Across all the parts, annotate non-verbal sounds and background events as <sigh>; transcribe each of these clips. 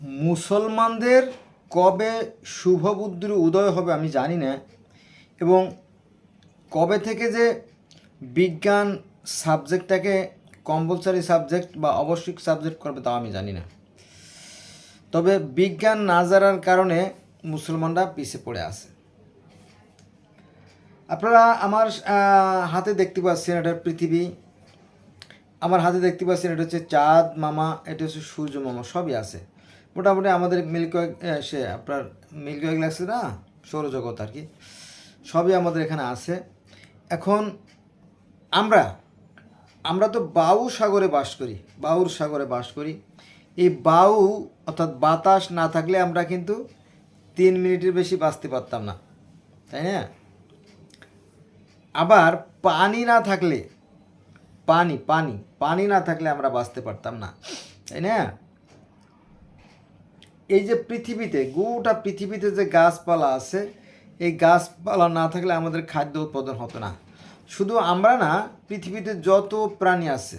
মুসলমানদের কবে শুভ বুদ্ধির উদয় হবে আমি জানি না। এবং কবে থেকে যে বিজ্ঞান সাবজেক্টটাকে কম্পালসারি সাবজেক্ট বা আবশ্যিক সাবজেক্ট করবে তাও আমি জানি না। তবে বিজ্ঞান না জানার কারণে মুসলমানরা পিছিয়ে পড়ে আছে। আপনারা আমার হাতে দেখতে পাচ্ছেন এটা পৃথিবী। আমার হাতে দেখতে পাচ্ছেন এটা হচ্ছে চাঁদ, মামা, এটা হচ্ছে সূর্য, মামা, সবই আছে। মোটামুটি আমাদের মিল্কওয়ে সে আপনার মিল্কওয়ে গ্যালাক্সি না, সৌরজগৎ আর কি। সবই আমাদের এখানে আছে। এখন আমরা আমরা তো বাউ সাগরে বাস করি বায়ুর সাগরে বাস করি। এই বাউ, অর্থাৎ বাতাস না থাকলে আমরা কিন্তু তিন মিনিটের বেশি বাঁচতে পারতাম না, তাই না? আবার পানি না থাকলে, পানি পানি পানি না থাকলে আমরা বাঁচতে পারতাম না, তাই না? এই যে পৃথিবীতে, গোটা পৃথিবীতে যে গাছপালা আছে, এই গাছপালা না থাকলে আমাদের খাদ্য উৎপাদন হতো না। শুধু আমরা না, পৃথিবীতে যত প্রাণী আছে,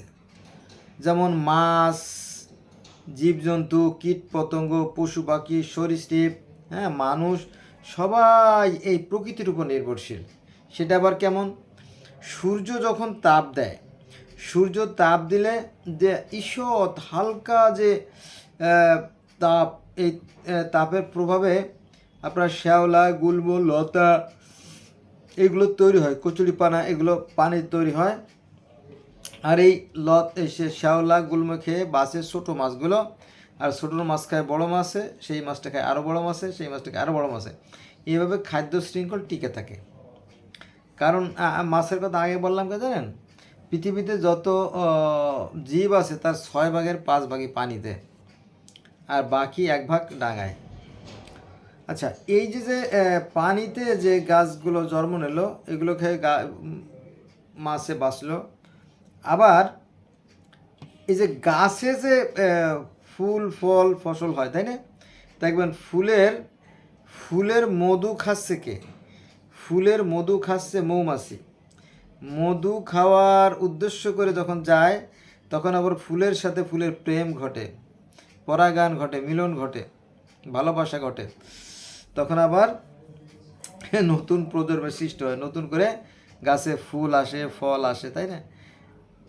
যেমন মাছ, জীবজন্তু কীট পতঙ্গ পশু পাখি, সরীসৃপ হ্যাঁ মানুষ, সবাই এই প্রকৃতির উপর নির্ভরশীল। সেটা আবার কেমন? সূর্য যখন তাপ দেয়, সূর্য তাপ দিলে যে ঈষৎ হালকা যে তাপ এই তাপের প্রভাবে আপনার শ্যাওলা গুলবো লতা এগুলো তৈরি হয়, কচুরি পানা এগুলো পানি তৈরি হয়। আর এই লত এসে শ্যাওলা, গুলমো খেয়ে বাসে ছোটো মাছগুলো, আর ছোটো মাছ খায় বড়ো মাছে, সেই মাছটা খায় আরও বড়ো মাছে, সেই মাছটা খায় আরও বড়ো মাছে। এইভাবে খাদ্য শৃঙ্খল টিকে থাকে। কারণ মাছের কথা আগে বললাম কে জানেন? পৃথিবীতে যত জীব আছে তার ছয় ভাগের পাঁচ ভাগই পানিতে। আর বাকি এক ভাগ ডাঙায়। আচ্ছা এই যে যে পানিতে যে গাছগুলো জন্ম নিল, এগুলো খেয়ে গা মাছে বাঁচলো। আবার এই যে গাছে যে ফুল, ফল, ফসল হয়, তাই না? দেখবেন ফুলের ফুলের মধু খাচ্ছে কে? ফুলের মধু খাচ্ছে মৌমাছি। মধু খাওয়ার উদ্দেশ্য করে যখন যায়, তখন আবার ফুলের সাথে ফুলের প্রেম ঘটে। পরাগান ঘটে, মিলন ঘটে, ভালোবাসা ঘটে। তখন আবার নতুন প্রজন্মের সৃষ্টি হয়, নতুন করে গাছে ফুল আসে, ফল আসে, তাই না?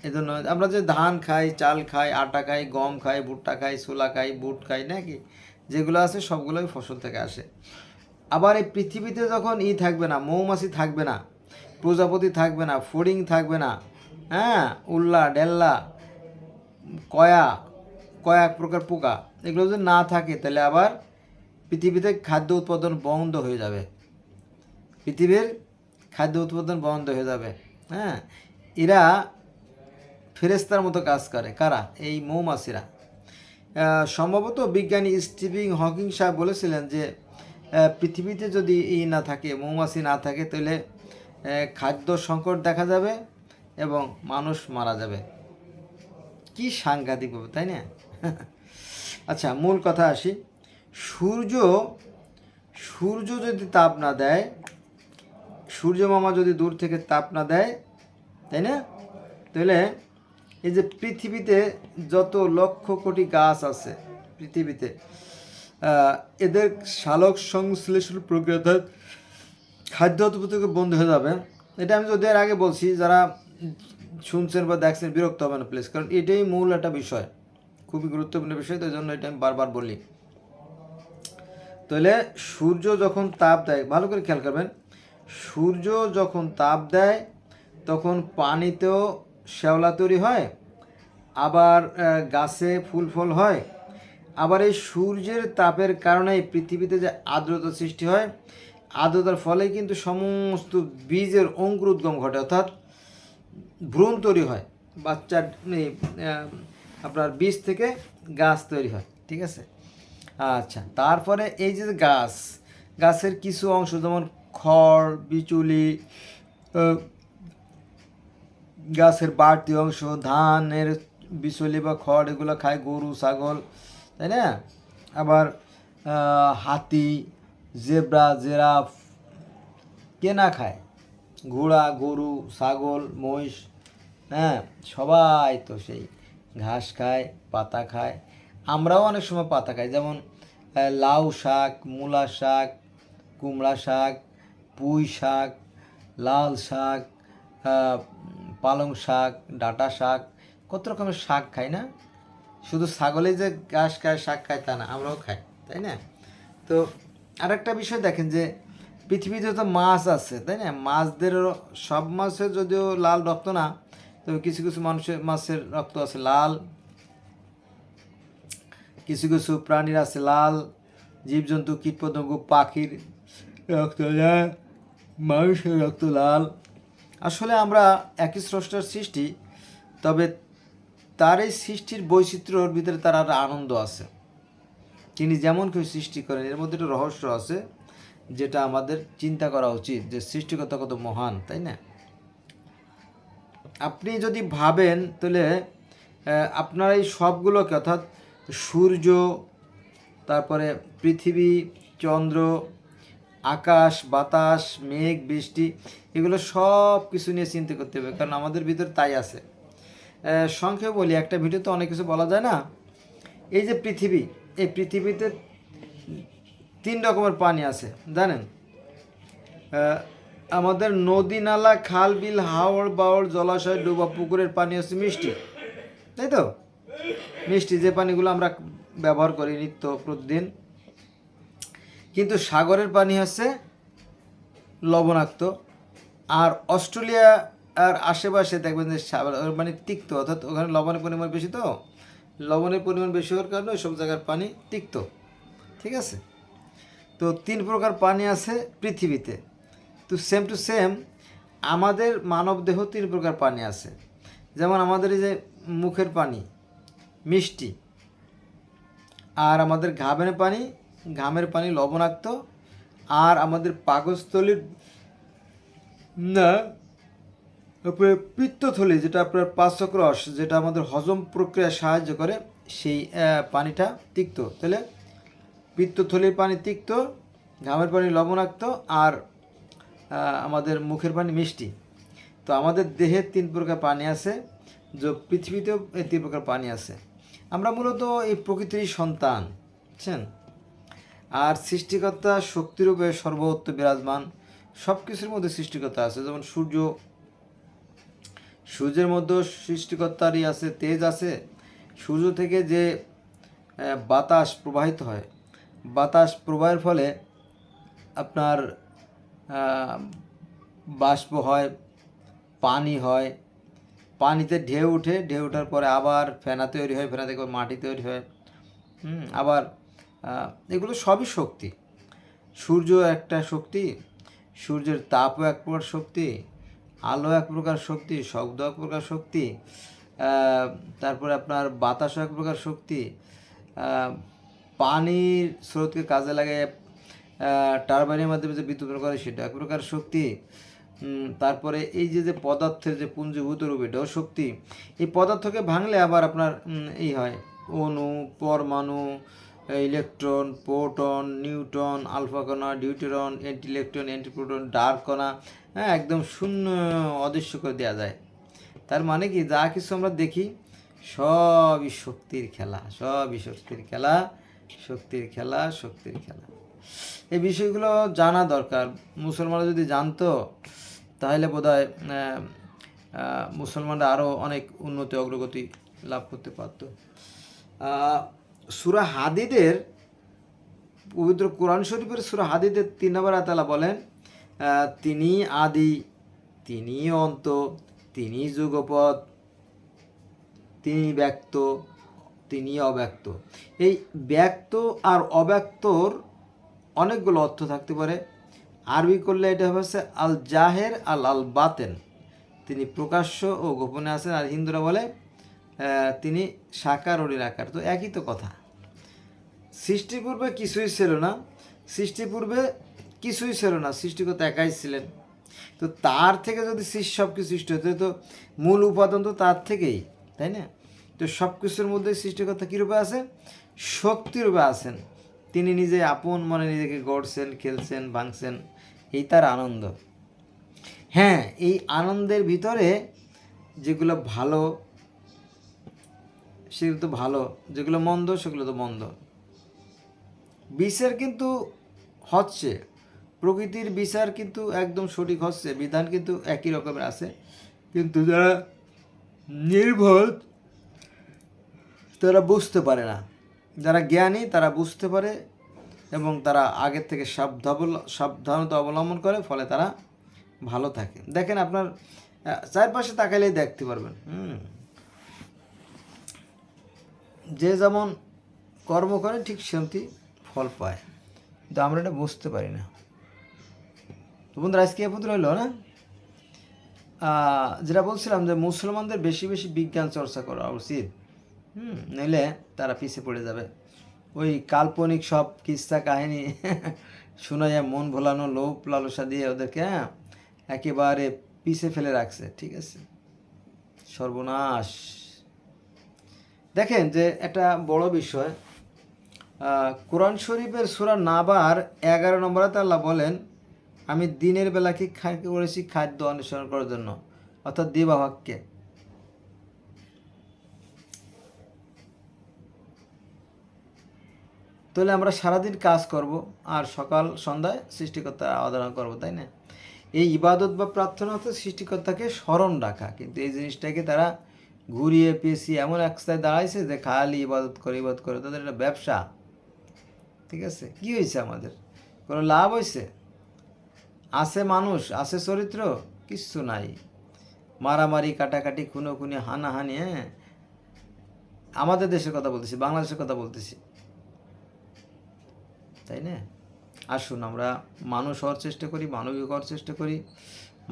এই জন্য আমরা যে ধান খাই, চাল খাই, আটা খাই, গম খাই, ভুট্টা খাই, ছোলা খাই, বুট খাই নাকি যেগুলো আছে সবগুলোই ফসল থেকে আসে। আবার এই পৃথিবীতে যখন ই থাকবে না, মৌমাছি থাকবে না, প্রজাপতি থাকবে না, ফড়িং থাকবে না হ্যাঁ? উল্লা, ডেল্লা, কয়া কয়েক প্রকার পোকা, এগুলো যদি না থাকে তাহলে আবার পৃথিবীতে খাদ্য উৎপাদন বন্ধ হয়ে যাবে। পৃথিবীর খাদ্য উৎপাদন বন্ধ হয়ে যাবে। হ্যাঁ? এরা ফেরেস্তার মতো কাজ করে। কারা? এই মৌমাছিরা। সম্ভবত বিজ্ঞানী স্টিভিং হকিং সাহেব বলেছিলেন যে পৃথিবীতে যদি এই না থাকে, মৌমাছি না থাকে, তাহলে খাদ্য সংকট দেখা যাবে এবং মানুষ মারা যাবে। কি সাংঘাতিক ভাবে তাই না? <laughs> আচ্ছা মূল কথা আসি। সূর্য সূর্য যদি তাপ না দেয়, সূর্য মামা যদি দূর থেকে তাপ না দেয়, তাই না? তাহলে এই যে পৃথিবীতে যত লক্ষ কোটি গাছ আছে, পৃথিবীতে এদের সালোক সংশ্লেষণ প্রক্রিয়া খাদ্য উৎপাদন বন্ধ হয়ে যাবে। এটা আমি যদি আগে বলছি, যারা শুনছেন বা দেখছেন, বিরক্ত হবে না প্লিজ কারণ এটাই মূল একটা বিষয়। খুবই গুরুত্বপূর্ণ বিষয় তো জন্য এটা আমি বারবার বলি। তাহলে সূর্য যখন তাপ দেয় ভালো করে খেয়াল করবেন সূর্য যখন তাপ দেয় তখন পানিতেও শ্যাওলা তৈরি হয় আবার গাছে ফুল ফল হয়। আবার এই সূর্যের তাপের কারণে পৃথিবীতে যে আর্দ্রতা সৃষ্টি হয় আর্দ্রতার ফলে কিন্তু সমস্ত বীজের অঙ্কুরোদ্গম ঘটে অর্থাৎ ভ্রূণ তৈরি হয় বাচ্চার আহ, আপনার বীজ থেকে গাছ তৈরি হয়, ঠিক আছে? আচ্ছা তারপরে এই যে গাছ, গাছের কিছু অংশ যেমন খড়, বিচুলি গাছের বাড়তি অংশ, ধানের বিচুলি বা খড়, এগুলো খায় গরু, ছাগল, তাই না? আবার হাতি, জেব্রা, জেরাফ কে না খায়। ঘোড়া, গরু, ছাগল, মহিষ হ্যাঁ সবাই তো সেই। ঘাস খায়, পাতা খায়। আমরাও অনেক সময় পাতা খাই। যেমন লাউ শাক, মূলা শাক, কুমড়া শাক, পুঁই শাক, লাল শাক পালং শাক, ডাঁটা শাক, কত রকমের শাক খাই না? শুধু ছাগলে যে ঘাস খায়, শাক খায় তা না, আমরাও খাই, তাই না? তো আরেকটা বিষয় দেখেন যে, পৃথিবীতে তো মাছ আছে, তাই না? মাছদেরও, সব মাছের যদিও লাল রক্ত না তবে কিছু কিছু মানুষের মাছের রক্ত আছে লাল, কিছু কিছু প্রাণীর আছে লাল, জীবজন্তু, কীটপতঙ্গ, পাখির রক্ত লাল, মানুষের রক্ত লাল। আসলে আমরা একই স্রষ্টার সৃষ্টি, তবে তার এই সৃষ্টির বৈচিত্র্যর ভিতরে তার আর আনন্দ আছে। তিনি যেমন কেউ সৃষ্টি করেন, এর মধ্যে একটা রহস্য আছে, যেটা আমাদের চিন্তা করা উচিত, যে সৃষ্টিকর্তা কত মহান, তাই না? আপনি যদি ভাবেন, তাহলে আপনার এই সবগুলোকে, অর্থাৎ সূর্য, তারপরে পৃথিবী, চন্দ্র, আকাশ, বাতাস, মেঘ, বৃষ্টি, এগুলো সব কিছু নিয়ে চিন্তা করতে হবে, কারণ আমাদের ভিতর তাই আছে। সংক্ষেপে বলি, একটা ভিডিওতে অনেক কিছু বলা যায় না? এই যে পৃথিবী, এই পৃথিবীতে তিন রকমের পানি আছে, জানেন? আমাদের নদী নালা খাল বিল হাওড় বাওড় জলাশয়, ডোবা পুকুরের পানি হচ্ছে মিষ্টি। তাই তো? মিষ্টি যে পানিগুলো আমরা ব্যবহার করি নিত্য প্রতিদিন। কিন্তু সাগরের পানি হচ্ছে লবণাক্ত। আর অস্ট্রেলিয়া আর আশেপাশে দেখবেন যে মানে তিক্ত, অর্থাৎ ওখানে লবণের পরিমাণ বেশি তো? লবণের পরিমাণ বেশি হওয়ার কারণে সব জায়গার পানি তিক্ত। ঠিক আছে? তো তিন প্রকার পানি আছে পৃথিবীতে। তো সেম টু সেম আমাদের মানব দেহ তিন প্রকার পানি আছে। যেমন আমাদের এই যে মুখের পানি, মিষ্টি, আর আমাদের ঘামের পানি ঘামের পানি লবণাক্ত, আর আমাদের পাকস্থলীর, না, তারপরে পিত্তথলি, যেটা আপনার পাঁচক্রস যেটা আমাদের হজম প্রক্রিয়ায় সাহায্য করে, সেই পানিটা তিক্ত। তাহলে পিত্তথলির পানি তিক্ত, ঘামের পানি লবণাক্ত, আর আমাদের মুখের পানি মিষ্টি। তো আমাদের দেহের তিন প্রকার পানি আছে যে পৃথিবীতেও এই তিন প্রকার পানি আছে। আমরা মূলত এই প্রকৃতির সন্তান, বুঝছেন? আর সৃষ্টিকর্তা শক্তিরূপে সর্বত্র বিরাজমান সব কিছুর মধ্যে সৃষ্টিকর্তা আছে। যেমন সূর্য, সূর্যের মধ্যে সৃষ্টিকর্তারই আছে, তেজ আছে। সূর্য থেকে যে বাতাস প্রবাহিত হয়, বাতাস প্রবাহের ফলে আপনার বাষ্প হয়, পানি হয়। পানিতে ঢেউ উঠে ঢেউ ওঠার পরে আবার ফেনা তৈরি হয় ফেনা থেকে মাটি তৈরি হয়। আবার এগুলো সবই শক্তি। সূর্য একটা শক্তি, সূর্যের তাপও এক প্রকার শক্তি, আলো এক প্রকার শক্তি, শব্দ এক প্রকার শক্তি তারপরে আপনার বাতাসও এক প্রকার শক্তি পানির স্রোতকে কাজে লাগে টারবাইনের মাধ্যমে যে বিদ্যুৎ করে সেটা এক প্রকার শক্তি। তারপরে এই যে যে পদার্থের যে পুঞ্জীভূত রূপ, এটাও শক্তি। এই পদার্থকে ভাঙলে আবার আপনার এই হয় অণু, পরমাণু, ইলেকট্রন, প্রোটন নিউটন আলফা কণা, deuteron anti electron anti proton dark কণা হ্যাঁ একদম শূন্য অদৃশ্য করে দেওয়া যায়। তার মানে কি, যা কিছু আমরা দেখি, সবই শক্তির খেলা, সবই শক্তির খেলা শক্তির খেলা শক্তির খেলা। এই বিষয়গুলো জানা দরকার। মুসলমানরা যদি জানতো, তাহলে বোধ হয় মুসলমানরা আরও অনেক উন্নতি, অগ্রগতি লাভ করতে পারত। সুরা হাদিদের, পবিত্র কোরআন শরীফের সুরা হাদিদের তিন নম্বর আতালা বলেন তিনি আদি, তিনি অন্ত, তিনি যুগপথ তিনি ব্যক্ত, তিনি অব্যক্ত। এই ব্যক্ত আর অব্যক্তর অনেকগুলো অর্থ থাকতে পারে। আরবি করলে এটা হচ্ছে আল জাহের আল আল বাতেন তিনি প্রকাশ্য ও গোপনে আছেন। আর হিন্দুরা বলে তিনি সাকার ও নিরাকার। তো একই তো কথা। সৃষ্টি পূর্বে কিছুই ছিল না। সৃষ্টি পূর্বে কিছুই ছিল না। সৃষ্টিকর্তা একাই ছিলেন। তো তার থেকে যদি সব কিছু সৃষ্টি হতো, তো মূল উপাদান তো তার থেকেই, তাই না? তো সব কিছুর মধ্যে সৃষ্টিকর্তা কীরূপে আছে শক্তিরূপে আছেন। তিনি নিজে আপন মনে নিজেকে গড়ছেন, খেলছেন, ভাঙছেন, এই তার আনন্দ। হ্যাঁ এই আনন্দের ভিতরে যেগুলো ভালো, সেগুলো তো ভালো, যেগুলো মন্দ, সেগুলো তো মন্দ। বিচার কিন্তু হচ্ছে। প্রকৃতির বিচার কিন্তু একদম সঠিক হচ্ছে, বিধান কিন্তু একই রকমের আছে। কিন্তু যারা নির্ভর তারা বুঝতে পারে না। যারা জ্ঞানী, তারা বুঝতে পারে এবং তারা আগের থেকে সাবধান সাবধানতা অবলম্বন করে, ফলে তারা ভালো থাকে। দেখেন আপনার চারপাশে তাকাইলেই দেখতে পারবেন। হুম। যে যেমন কর্ম করে, ঠিক সেমতি ফল পায়। কিন্তু আমরা এটা বুঝতে পারি না। তো বন্ধুরা, আজকে এ রইল, না? যেটা বলছিলাম যে মুসলমানদের বেশি বেশি বিজ্ঞান চর্চা করা উচিত। হুম, নইলে তারা পিছিয়ে পড়ে যাবে। ওই কাল্পনিক সব কিস্তা কাহিনী <laughs> শোনাইয়া মন ভোলানো লোভ লালসা দিয়ে ওদেরকে হ্যাঁ একেবারে পিছে ফেলে রাখছে, ঠিক আছে? সর্বনাশ। দেখেন যে একটা বড় বিষয় কোরআন শরীফের সুরা নাবার এগারো নম্বরে আল্লাহ বলেন, আমি দিনের বেলাকে খাই করেছি খাদ্য অনুসরণ করার জন্য, অর্থাৎ দিবাভাগকে তাহলে আমরা সারাদিন কাজ করব আর সকাল, সন্ধ্যায় সৃষ্টিকর্তার আরাধনা করব, তাই না? এই ইবাদত বা প্রার্থনা হচ্ছে সৃষ্টিকর্তাকে স্মরণ রাখা। কিন্তু এই জিনিসটাকে তারা ঘুরিয়ে পেঁচিয়ে এমন এক স্থায় দাঁড়াইছে যে খালি ইবাদত করে ইবাদত করে। তাদের একটা ব্যবসা। ঠিক আছে? কি হয়েছে আমাদের? কোনো লাভ হয়েছে? আছে মানুষ, আছে চরিত্র, কিচ্ছু নাই। মারামারি, কাটাকাটি, খুনোখুনি, হানাহানি হ্যাঁ? আমাদের দেশের কথা বলতেছি, বাংলাদেশের কথা বলতেছি। তাই না? আসুন, আমরা মানুষ হওয়ার চেষ্টা করি, মানবিক হওয়ার চেষ্টা করি,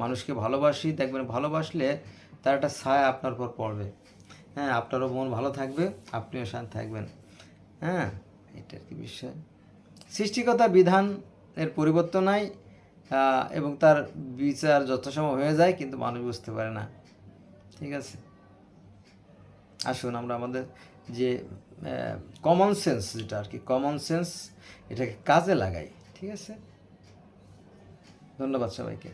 মানুষকে ভালোবাসি। দেখবেন, ভালোবাসলে তার একটা ছায়া আপনার উপর পড়বে। হ্যাঁ আপনারও মন ভালো থাকবে, আপনিও শান্ত থাকবেন। হ্যাঁ এটা আর কি বিষয়। সৃষ্টিকতার বিধান এর পরিবর্তন নাই এবং তার বিচার যথাসময় হয়ে যায়, কিন্তু মানুষ বুঝতে পারে না। ঠিক আছে? আসুন, আমরা আমাদের যে কমন সেন্স যেটা আর কি কমন সেন্স এটাকে কাজে লাগাই ঠিক আছে? ধন্যবাদ সবাইকে।